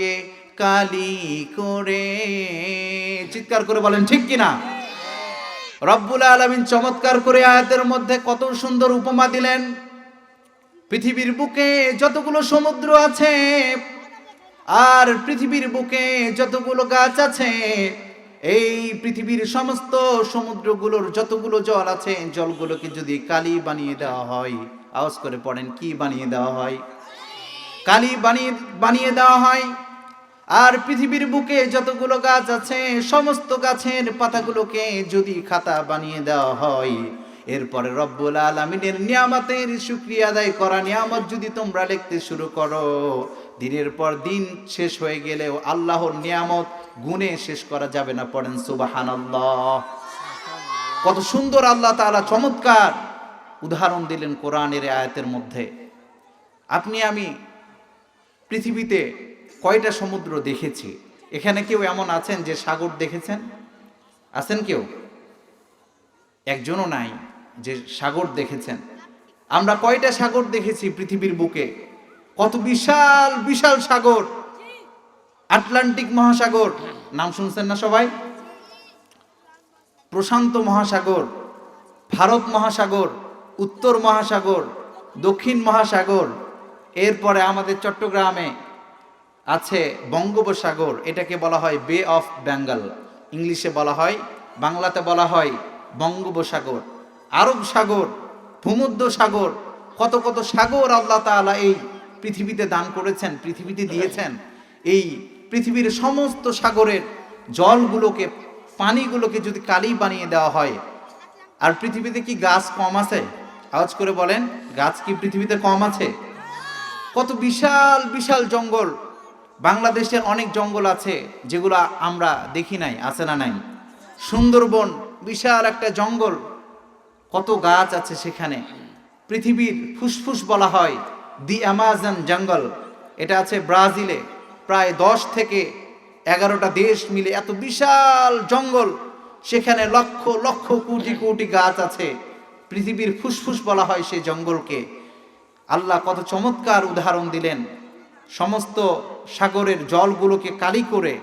নিয়ামতকে কালি করে। চিৎকার করে বলেন, ঠিক কিনা? রব্বুল আলমিন চমৎকার করে আয়াতের মধ্যে কত সুন্দর উপমা দিলেন। পৃথিবীর বুকে যতগুলো সমুদ্র আছে, আর পৃথিবীর বুকে যতগুলো গাছ আছে, এই পৃথিবীর সমস্ত সমুদ্রগুলোর যতগুলো জল আছে, জলগুলোকে যদি কালি বানিয়ে দেওয়া হয়, আওয়াজ করে পড়েন, কি বানিয়ে দেওয়া হয়? কালি বানিয়ে বানিয়ে দেওয়া হয়? আর পৃথিবীর বুকে যতগুলো গাছ আছে, সমস্ত গাছের পাতাগুলোকে যদি খাতা বানিয়ে দেওয়া হয়, এরপরে রব্বুল আলমিনের নিয়ামতের শুক্রিয়া আদায় করা নিয়ামত যদি তোমরা লিখতে শুরু করো, দিনের পর দিন শেষ হয়ে গেলেও আল্লাহর নিয়ামত গুণে শেষ করা যাবে না, পড়েন সুবাহান কত সুন্দর আল্লাহ তাআলা চমৎকার উদাহরণ দিলেন কোরআনের আয়াতের মধ্যে। আপনি আমি পৃথিবীতে কয়টা সমুদ্র দেখেছি? এখানে কেউ এমন আছেন যে সাগর দেখেছেন? আছেন কেউ? একজনও নাই যে সাগর দেখেছেন। আমরা কয়টা সাগর দেখেছি পৃথিবীর বুকে? কত বিশাল বিশাল সাগর! আটলান্টিক মহাসাগর! নাম শুনছেন না সবাই? প্রশান্ত মহাসাগর, ভারত মহাসাগর, উত্তর মহাসাগর, দক্ষিণ মহাসাগর, এরপরে আমাদের চট্টগ্রামে আছে বঙ্গোপসাগর, এটাকে বলা হয় বে অফ বেঙ্গল ইংলিশে বলা হয়, বাংলাতে বলা হয় বঙ্গোপসাগর। আরব সাগর, ভূমধ্য সাগর, কত কত সাগর আল্লাহ তাআলা এই পৃথিবীতে দান করেছেন, পৃথিবীতে দিয়েছেন। এই পৃথিবীর সমস্ত সাগরের জলগুলোকে, পানিগুলোকে যদি কালি বানিয়ে দেওয়া হয়, আর পৃথিবীতে কি গাছ কম আছে? আওয়াজ করে বলেন, গাছ কি পৃথিবীতে কম আছে? কত বিশাল বিশাল জঙ্গল বাংলাদেশের অনেক জঙ্গল আছে যেগুলো আমরা দেখি নাই, আছে না নাই? সুন্দরবন, বিশাল একটা জঙ্গল। কত গাছ আছে সেখানে। পৃথিবীর ফুসফুস বলা হয় দি অ্যামাজন জঙ্গল। এটা আছে ব্রাজিলে। প্রায় দশ থেকে এগারোটা দেশ মিলে এত বিশাল জঙ্গল। সেখানে লক্ষ লক্ষ কোটি কোটি গাছ আছে। পৃথিবীর ফুসফুস বলা হয় সেই জঙ্গলকে। আল্লাহ কত চমৎকার উদাহরণ দিলেন। সমস্ত সাগরের জলগুলোকে কালি করে,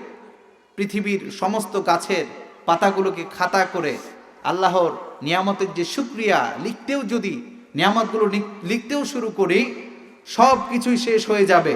পৃথিবীর সমস্ত গাছের পাতাগুলোকে খাতা করে আল্লাহর নিয়ামতের যে সুক্রিয়া লিখতেও যদি নিয়ামতগুলো লিখ- লিখতেও শুরু করি সব কিছুই শেষ হয়ে যাবে।